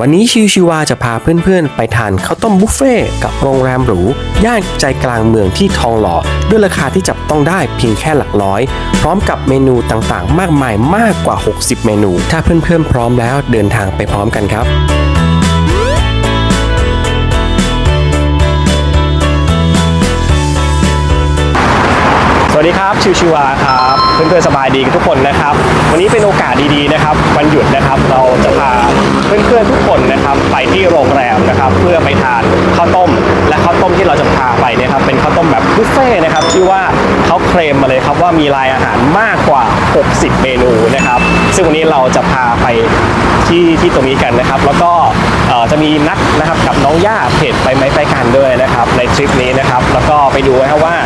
วันนี้ชิวชิวาจะพาเพื่อนๆ ไปทานข้าวต้มบุฟเฟ่กับโรงแรมหรูย่านใจกลางเมืองที่ทองหล่อ ด้วยราคาที่จับต้องได้เพียงแค่หลักร้อย พร้อมกับเมนูต่างๆ มากมายมากกว่า 60 เมนู ถ้าเพื่อนๆพร้อมแล้วเดินทางไปพร้อมกันครับ สวัสดีครับชิวชิวาครับเพื่อนๆสบายดีกันทุกคนนะครับ วันนี้เป็นโอกาสดีๆนะครับวันหยุดนะครับเราจะพาเพื่อนๆทุกคนนะครับไปที่โรงแรมนะครับเพื่อไปทานข้าวต้ม และข้าวต้มที่เราจะพาไปนี่ยครับเป็นข้าวต้มแบบบุฟเฟ่นะครับที่ว่าเขาเคลมมาเลยครับว่ามีรายอาหารมากกว่า 60 เมนูนะครับ ซึ่งวันนี้เราจะพาไปที่ที่ตรงนี้กันนะครับ แล้วก็จะมีนัดนะครับกับน้องย่าเพจไปไหมไปกันด้วยนะครับในทริปนี้นะครับแล้วก็ไปดูนะครับว่า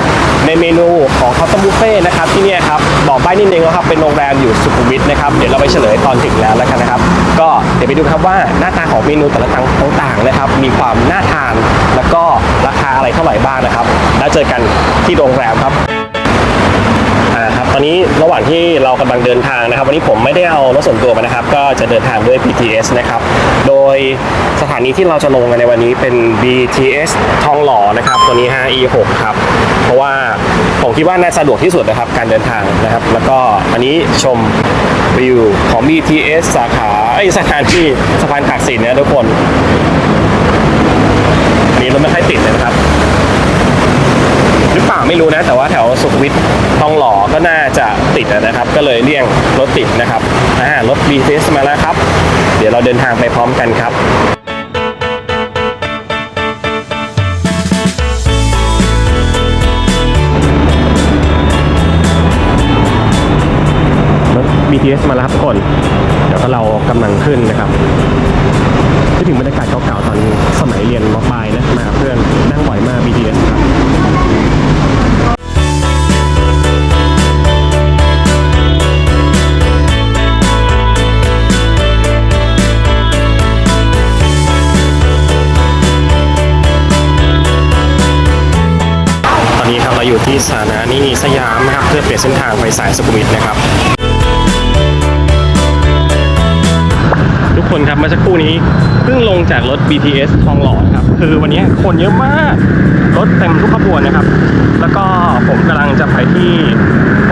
นิดนึงนะครับเป็นโรงแรมอยู่สุขุมวิทนะครับเดี๋ยวเราไปเฉลยตอนถึงแล้วแล้วกันนะครับ ก็เดี๋ยวไปดูครับว่าหน้าตาของเมนูแต่ละต่างๆนะครับ มีความน่าทานแล้วก็ราคาอะไรเท่าไหร่บ้างนะครับ แล้วเจอกันที่โรงแรมครับ อันนี้ระหว่างที่เรากำลังเดินทางนะครับ วันนี้ผมไม่ได้เอารถส่วนตัวมานะครับ ก็จะเดินทางด้วย BTS นะครับ โดยสถานีที่เราจะลงกันในวันนี้เป็น BTS ทองหล่อนะครับ ตัวนี้ 5E6 ครับ เพราะว่าผมคิดว่าน่าสะดวกที่สุดนะครับ การเดินทางนะครับ แล้วก็อันนี้ชมวิวของ BTS สาขาไอสถานที่สะพานตากสินนะทุกคนนี่รถไม่ค่อยติดนะครับ รือเปล่าไม่รู้นะ แต่ว่าแถวสุขมวิททองหล่อก็น่าจะติดนะครับ ก็เลยเลี่ยงรถติดนะครับอ่ารถ BTS มาแล้วครับ เดี๋ยวเราเดินทางไปพร้อมกันครับรถ BTS มาแล้วครับทุกคน เดี๋ยวก็เรากำลังขึ้นนะครับคิดถึงบรรยากาศเก่าๆตอนสมัยเรียนมปลายนะมาเพื่อนนั่งบ่อยมาก BTS ครับ สยามนะครับเพื่อเปลี่ยนเส้นทางไปสายสุขุมวิทนะครับ ทุกคนครับเมื่อสักครู่นี้เพิ่งลงจากรถ BTS ทองหล่อครับคือวันนี้คนเยอะมากรถเต็มทุกขบวนนะครับ แล้วก็ผมกำลังจะไปที่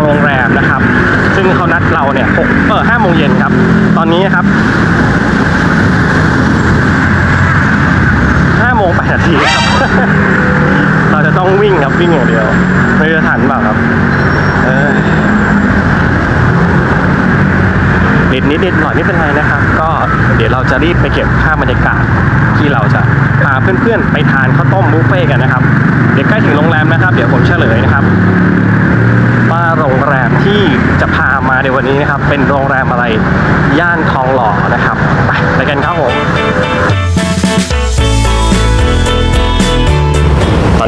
โรงแรมนะครับ ซึ่งเขานัดเราเนี่ยหกเออห้าโมงเย็นครับ ตอนนี้ครับห้าโมงแปดนาทีครับ ต้องวิ่งครับวิ่งอย่างเดียว ไม่จะทันเปล่าครับเออนิดนิดนิดหน่อยไม่เป็นไรนะครับ ก็เดี๋ยวเราจะรีบไปเก็บภาพบรรยากาศที่เราจะพาเพื่อนๆ ไปทานข้าวต้มบุฟเฟ่กันนะครับ เดี๋ยวใกล้ถึงโรงแรมนะครับ เดี๋ยวผมเฉลยนะครับ ว่าโรงแรมที่จะพามาในวันนี้นะครับ เป็นโรงแรมอะไรย่านทองหล่อนะครับ ไปไปกันครับผม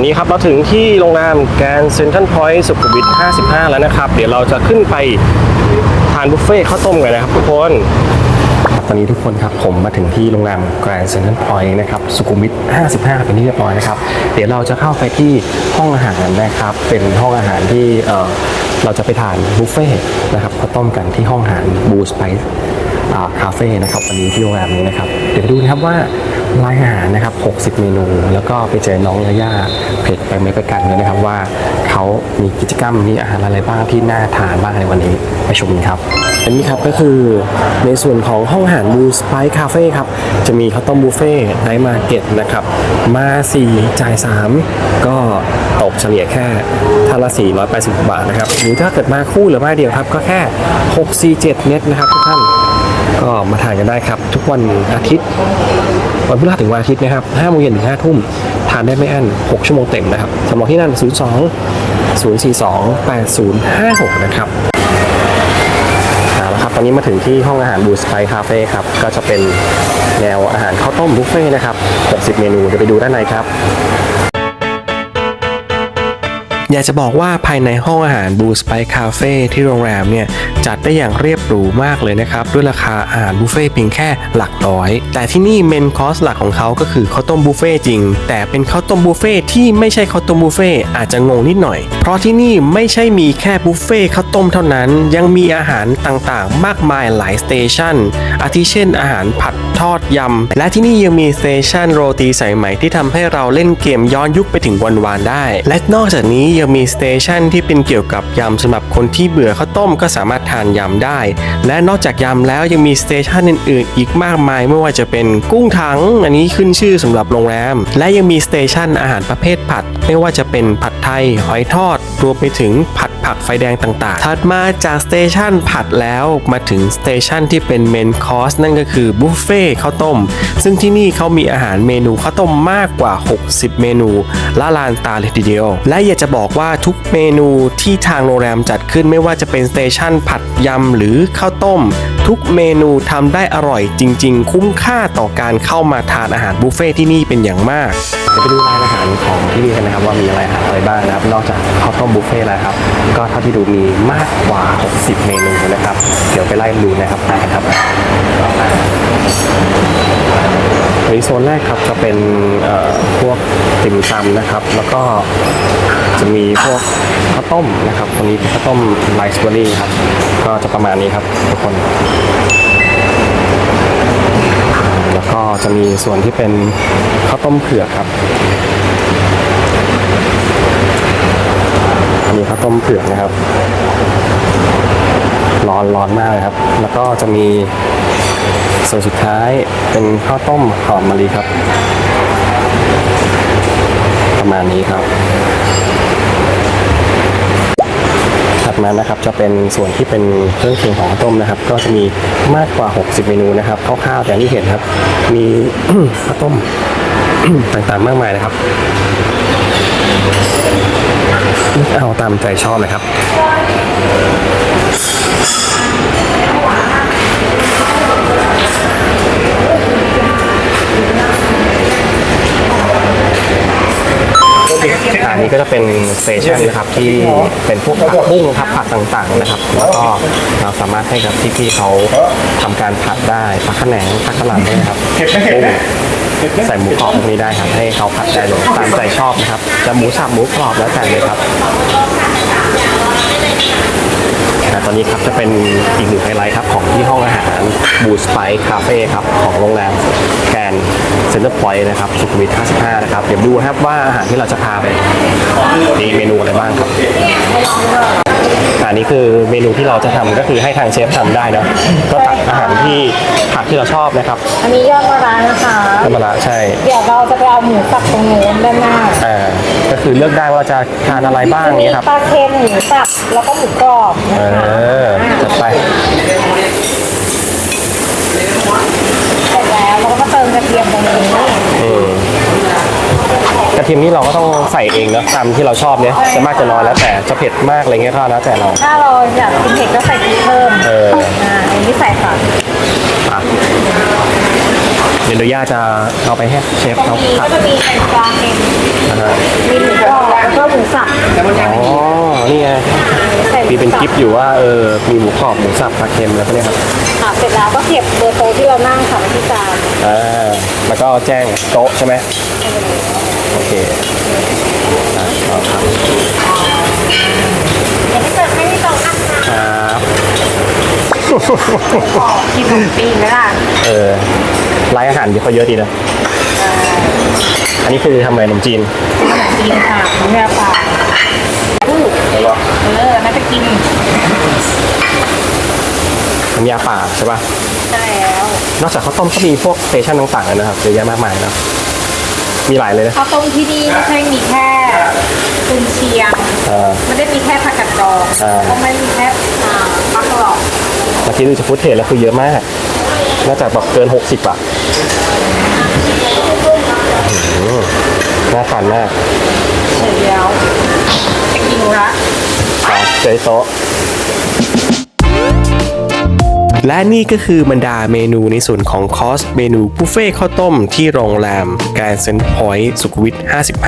อนนี้ครับเราถึงที่โรงแรมแกรนเซ็นทันพอยต์สุขุมวิท 55 แล้วนะครับ เดี๋ยวเราจะขึ้นไปทานบุฟเฟ่ข้าวต้มกันนะครับทุกคนตอนนี้ทุกคนครับผมมาถึงที่โรงแรมแกรนด์เซ็นทันพอยต์นะครับสุขุมวิท 55 เป็นที่เรียบร้อยนะครับ เดี๋ยวเราจะเข้าไปที่ห้องอาหารนะครับ เป็นห้องอาหารที่เเราจะไปทานบุฟเฟ่นะครับข้าวต้มกันที่ห้องอาหารบูสไปซ์คาเฟ่นะครับวันนี้ที่โรงแรมนี้นะครับ เดี๋ยวไปดูนะครับว่ารายอาหาร 60 เมนู แล้วก็ไปเจอน้องยาย่าเพจไปไม่ไปกันเลยนะครับว่าเขามีกิจกรรมมีอาหารอะไรบ้างที่น่าทานบ้างในวันนี้ไปชมกันครับอันนี้ครับก็คือในส่วนของห้องอาหารบูสไปคาเฟ่ครับจะมีข้าวต้มบุฟเฟ่ไนท์มาร์เก็ตนะครับมา4จ่าย 3 ก็ตกเฉลี่ยแค่ท่านละ 480 บาทนะครับหรือถ้าเกิดมาคู่หรือมาเดียวครับก็แค่ 647 เน็ตนะครับทุกท่านก็มาทานกันได้ครับ ทุกวันอาทิตย์ วันพฤหัสถึงวันอาทิตย์นะครับ5โมงเย็นถึง5ทุ่มทานได้ไม่อั้น 6 ชั่วโมงเต็มนะครับสำหรับที่นั่น 02 042 8056 นะครับเอาละครับตอนนี้มาถึงที่ห้องอาหารบูสไปคาเฟ่ครับ ก็จะเป็นแนวอาหารข้าวต้มบุฟเฟ่ต์นะครับ 60 เมนูเดี๋ยวไปดูด้านในครับอยากจะบอกว่าภายในห้องอาหารบูสไปคาเฟ่ที่โรงแรมเนี่ย จัดได้อย่างเรียบหรูมากเลยนะครับ ด้วยราคาอาหารบุฟเฟ่ต์เพียงแค่หลักร้อย แต่ที่นี่เมนคอร์สหลักของเขาก็คือข้าวต้มบุฟเฟ่ต์จริง แต่เป็นข้าวต้มบุฟเฟ่ต์ที่ไม่ใช่ข้าวต้มบุฟเฟ่อาจจะงงนิดหน่อย เพราะที่นี่ไม่ใช่มีแค่บุฟเฟ่ข้าวต้มเท่านั้น ยังมีอาหารต่างๆ มากมายหลายสเตชันอาทิเช่น อาหารผัดทอดยำ และที่นี่ยังมีสเตชันโรตีสายไหมที่ทำให้เราเล่นเกมย้อนยุคไปถึงวันวานได้ และนอกจากนี้ยังมีสเตชันที่เป็นเกี่ยวกับยำสำหรับคนที่เบื่อข้าวต้มก็สามารถทานยำได้ และนอกจากยำแล้วยังมีสเตชันอื่นๆ อีกมากมายไม่ว่าจะเป็นกุ้งถัง อันนี้ขึ้นชื่อสำหรับโรงแรม และยังมีสเตชันอาหารประเภทผัด ไม่ว่าจะเป็นผัดไทย หอยทอด รวมไปถึงผัดผักไฟแดงต่างๆ ถัดมาจากสเตชันผัดแล้วมาถึงสเตชันที่เป็นเมนคอร์สนั่นก็คือบุฟเฟ่ข้าวต้ม ซึ่งที่นี่เขามีอาหารเมนูข้าวต้มมากกว่า 60 เมนูละลานตาเลยทีเดียว และอยากจะบอกว่าทุกเมนูที่ทางโรงแรมจัดขึ้นไม่ว่าจะเป็นสเตชันผัดยำหรือข้าวต้ม ทุกเมนูทำได้อร่อยจริง ๆ คุ้มค่าต่อการเข้ามาทานอาหารบุฟเฟ่ที่นี่เป็นอย่างมากเดี๋ยวไปดูร้านอาหารของที่นี่กันนะครับว่ามีอะไรอาหารอะไรบ้างนะครับ นอกจากข้าวต้มบุฟเฟ่ต์แล้วครับ ก็เท่าที่ดูมีมากกว่า 60 เมนูนะครับ เดี๋ยวไปไล่ดูนะครับไปครับในโซนแรกครับจะเป็นเอ่อพวกติ่มซำนะครับ แล้วก็จะมีพวกข้าวต้มนะครับตัวนี้เป็นข้าวต้มไรซ์เบอร์รี่ครับ ก็จะประมาณนี้ครับทุกคน แล้วก็จะมีส่วนที่เป็นข้าวต้มเผือกครับ อันนี้ข้าวต้มเผือกนะครับ ร้อนร้อนมากเลยครับ แล้วก็จะมีส่วนสุดท้ายเป็นข้าวต้มหอมมะลิครับ ประมาณนี้ครับ ถัดมานะครับจะเป็นส่วนที่เป็นเครื่องเคียงของข้าวต้มนะครับ ก็จะมีมากกว่า 60 เมนูนะครับคร่าวๆแต่ที่เห็นครับ มีข้าวต้มต่างๆมากมายนะครับ เอาตามใจชอบเลยครับอันนี้ก็จะเป็นสเตชันนะครับที่เป็นพวกผักบุ้งครับผักต่างๆนะครับ แล้วก็เราสามารถให้กับพี่ๆเขาทำการผัดได้ผักขะแหนงผักกะหล่ำด้วยนะครับบุ้ง ใส่หมูกรอบพวกนี้ได้ครับ ให้เขาผัดได้เลยตามใจชอบนะครับ จะหมูสับหมูกรอบแล้วแต่เลยครับแต่ตอนนี้ครับจะเป็นอีกหนึ่งไฮไลท์ครับของที่ห้องอาหารบูสไปคาเฟ่ครับของโรงแรมแกนเซ็นเตอร์พอยต์นะครับสุขุมวิท 55 นะครับ เดี๋ยวดูครับว่าอาหารที่เราจะพาไปมีเมนูอะไรบ้างครับ อันนี้คือเมนูที่เราจะทำก็คือให้ทางเชฟทำได้เนอะก็ตักอาหารที่ผักที่เราชอบนะครับ อันนี้ยอดมะระนะคะธรรมดาใช่ เดี๋ยวเราจะไปเอาหมูสับตรงนู้นด้านหน้าอ่าก็คือเลือกได้ว่าจะทานอะไรบ้างจะมีนี้ครับปลาเค็มหมูสับแล้วก็หมูกรอบเอนะคะอจัดไปเสร็จแล้วเราก็มาเติมกระเทียมตรงนี้อืม กระเทียมนี่เราก็ต้องใส่เองเนอะตามที่เราชอบเนี่ยจะมากจะน้อยแล้วแต่จะเผ็ดมากอะไรเงี้ยก็แล้วแต่เราถ้าเราอยากกินเผ็ดก็ใส่พริกเพิ่มเอออ่าอันนี้ใส่ค่ะอะ เดี๋ยวเดี๋ยวย่าจะเอาไปให้เชฟตรงเขานี้ผัก็ดจะมีเป็นปลาเค็มนะฮะมีหมูกรอบแล้วก็หมูสับอ๋อนี่ไงใส่หมีเป็นสับคลิปอยู่ว่าเออมีหมูกรอบหมูสับปลาเค็มแล้วก็เนี่ยครับค่ะเสร็จแล้วก็เก็บเบอร์โต๊ะที่เรานั่งค่ะไว้ที่จานอ่าแล้วก็แจ้งโต๊ะใช่ไหมโอเคอะเอาครับ เดี๋ยวเสิร์ฟให้ที่โต๊ะนะคะครับ กินขนมปีนไหมล่ะเออร้านอาหารเดี๋ยวเขาเยอะดีนะอันนี้คือทำอะไรขนมจีนขนมจีนค่ะน้ำยาปลาอู้แล้วก็เออน่าจะกินน้ำยาป่าใช่ป่ะใช่แล้ว นอกจากข้าวต้มก็มีพวกสเตชันต่างๆเลยนะครับเยอะแยะมากมายนะ มีหลายเลยนะข้าวต้มที่นี่ไม่ใช่มีแค่กุนเชียงเออ ไม่ได้มีแค่ผักกัดดองอ่า ก็ไม่มีแค่อ่าปลากรอบเมื่อกี้ดูจากฟุตเทจแล้วคือเยอะมาก น่าจะแบบเกิน 60อะอื้อหือน่าทานมากเสร็จแล้วจะกินละอะเจอโต๊ะ และนี่ก็คือบรรดาเมนูในส่วนของคอสเมนูบุฟเฟ่ข้าวต้มที่โรงแรมแกรนด์เซนต์พอยต์สุขวิท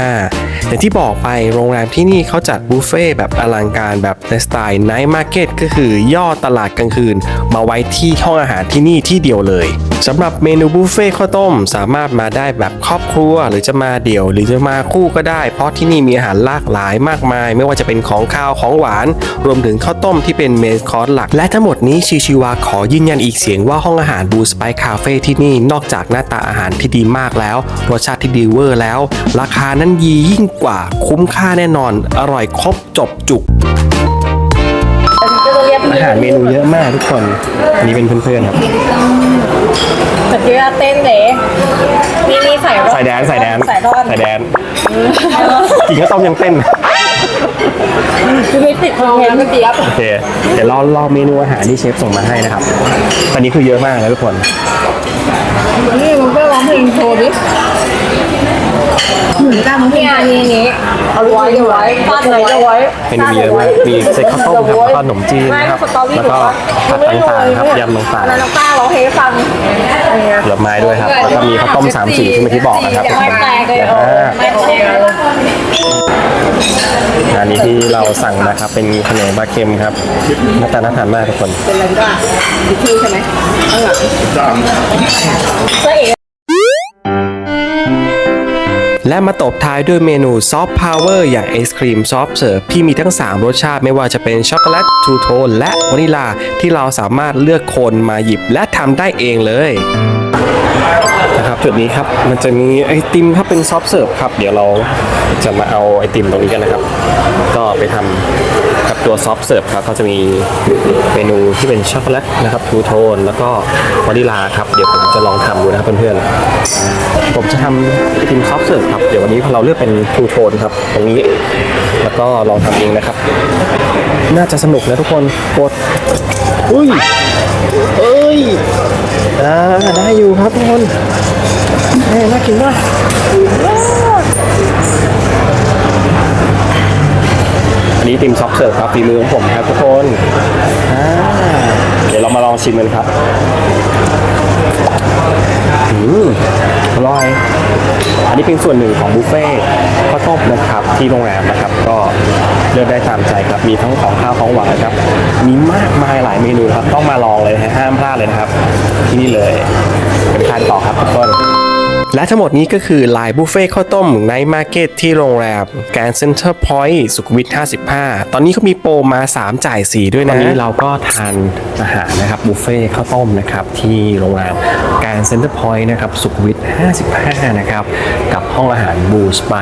55 อย่างที่บอกไปโรงแรมที่นี่เขาจัดบุฟเฟ่แบบอลังการแบบในสไตล์ไนท์มาร์เก็ตก็คือย่อตลาดกลางคืน มาไว้ที่ห้องอาหารที่นี่ที่เดียวเลย สำหรับเมนูบุฟเฟ่ข้าวต้มสามารถมาได้แบบครอบครัว หรือจะมาเดี่ยว หรือจะมาคู่ก็ได้ เพราะที่นี่มีอาหารหลากหลายมากมาย ไม่ว่าจะเป็นของข้าวของหวาน รวมถึงข้าวต้มที่เป็นเมนคอร์สหลัก และทั้งหมดนี้ชิวชิวาขอยืนยันอีกเสียงว่าห้องอาหารบูสไปคาเฟ่ที่นี่นอกจากหน้าตาอาหารที่ดีมากแล้ว รสชาติที่ดีเวอร์แล้ว ราคานั้นยียิ่งกว่าคุ้มค่าแน่นอน อร่อยครบจบจุกจะเรียกอาหารเมนูเยอะมากทุกคนอันนี้เป็นเพื่อนๆครับ แต่ที่ว่าเต้นเด๋มีมีใส่รถใส่แดนใส่แดนใส่รอดใส่แดนกินข้าวต้มยังเต้น คือมีติดคอนเทนต์เมื่อกี้โอเค เดี๋ยวรอรอเมนูอาหารที่เชฟส่งมาให้นะครับ ตอนนี้คือเยอะมากนะทุกคน นี่มันก็ร้องเพลงโชว์ดิเหมือนกันเนี่ยอันนี้นี้เอาไว้เอาไว้ฟาดเลยเอาไว้ เมนูเยอะมากมีเซ็ตข้าวต้มครับแล้วก็ขนมจีนนะครับ แล้วก็ผัดต่างๆครับยำต่างแล้วน้องก้าร้องเพลงให้ฟังอะไรเงี้ยๆผลไม้ด้วยครับ แล้วก็มีข้าวต้มสามสีที่เมื่อกี้บอกนะครับทุกคไม่นแปลกเลยอ่าไม่แปลกเลย อันนี้ที่เราสั่งนะครับ เป็นขนมปลาเค็มครับหน้าตาน่าทานมากทุกคน เป็นอะไรก็ดิคิวใช่ไหมข้างหลังเจ๊เอ๋ และมาตบท้ายด้วยเมนูซอฟต์พาวเวอร์อย่างไอศครีมซอฟต์เสิร์ฟที่มีทั้ง 3 รสชาติไม่ว่าจะเป็นช็อกโกแลตทูโทนและวานิลาที่เราสามารถเลือกคนมาหยิบและทำได้เองเลยนะครับจุดนี้ครับมันจะมีไอติมครับเป็นซอฟต์เสิร์ฟครับเดี๋ยวเราจะมาเอาไอติมตรงนี้กันนะครับ ก็ไปทำกับตัวซอฟต์เสิร์ฟครับก็จะมีเมนูที่เป็นช็อกโกแลตนะครับทูโทนแล้วก็วานิลาครับเดี๋ยวผมจะลองทำดูนะครับเพื่อนๆ ผมจะทำไอติมซอฟต์เสิร์ฟครับ เดี๋ยววันนี้เราเลือกเป็นทูโทนครับ ตรงนี้ แล้วก็ลองทำเองนะครับ น่าจะสนุกนะทุกคนกดอุ้ย เอ้ยอ่าได้อยู่ครับทุกคนแม่น่ากินมากอันนี้ติมซอฟต์เสิร์ฟครับฝีมือของผมครับทุกคนเดี๋ยวเรามาลองชิมกันครับ อืมอร่อย อันนี้เป็นส่วนหนึ่งของบุฟเฟ่ต์ข้าวต้มนะครับที่โรงแรมนะครับก็เลือกได้ตามใจครับมีทั้งของข้าวของหวานครับ มีมากมายหลายเมนูครับต้องมาลองเลยฮะห้ามพลาดเลยนะครับ ที่นี่เลยเป็นทานต่อครับทุกคน และทั้งหมดนี้ก็คือลน์บุฟเฟ่ข้าวต้มในมาร์เก็ตที่โรงแรมแกรนด์เซ็นเตอร์พอยต์สุขวิท 55 ตอนนี้เขามีโปรมา 3 จ่าย 4 ด้วยตอนนนี้เราก็ทานอาหารนะครับบุฟเฟ่ข้าวต้มนะครับที่โรงแรมแการเซ็นเตอร์พอยต์นะครับสุขวิท 55 นะครับ กับห้องอาหารบูสไป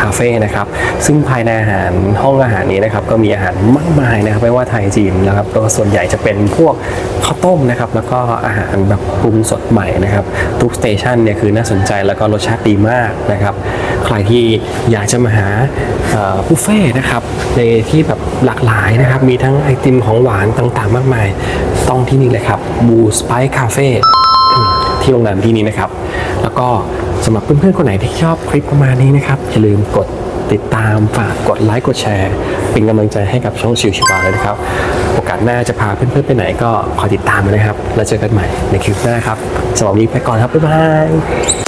คาเฟ่นะครับซึ่งภายในอาหารห้องอาหารนี้นะครับก็มีอาหารมากมายนะครับไม่ว่าไทยจีนนะครับก็ส่วนใหญ่จะเป็นพวกข้าวต้มนะครับแล้วก็อาหารแบบปรุงสดใหม่นะครับทุกสเตชันเนี่ยคือน่าสนใจแล้วก็รสชาติดีมากนะครับ ใครที่อยากจะมาหาอ่อบุฟเฟ่นะครับในที่แบบหลากหลายนะครับ มีทั้งไอติมของหวานต่างๆ มากมาย ต้องที่นี่เลยครับบูสไปคาเฟ่ที่โรงแรมที่นี้นะครับ แล้วก็สำหรับเพื่อนๆคนไหนที่ชอบคลิปประมาณนี้นะครับอย่าลืมกดติดตามฝากกดไลค์กดแชร์ เป็นกำลังใจให้กับช่องชิวชิวาเลยนะครับ โอกาสหน้าจะพาเพื่อนๆไปไหนก็คอยติดตามนะครับ แล้วเจอกันใหม่ในคลิปหน้าครับสำหรับวันนี้ไปก่อนครับ บ๊ายบาย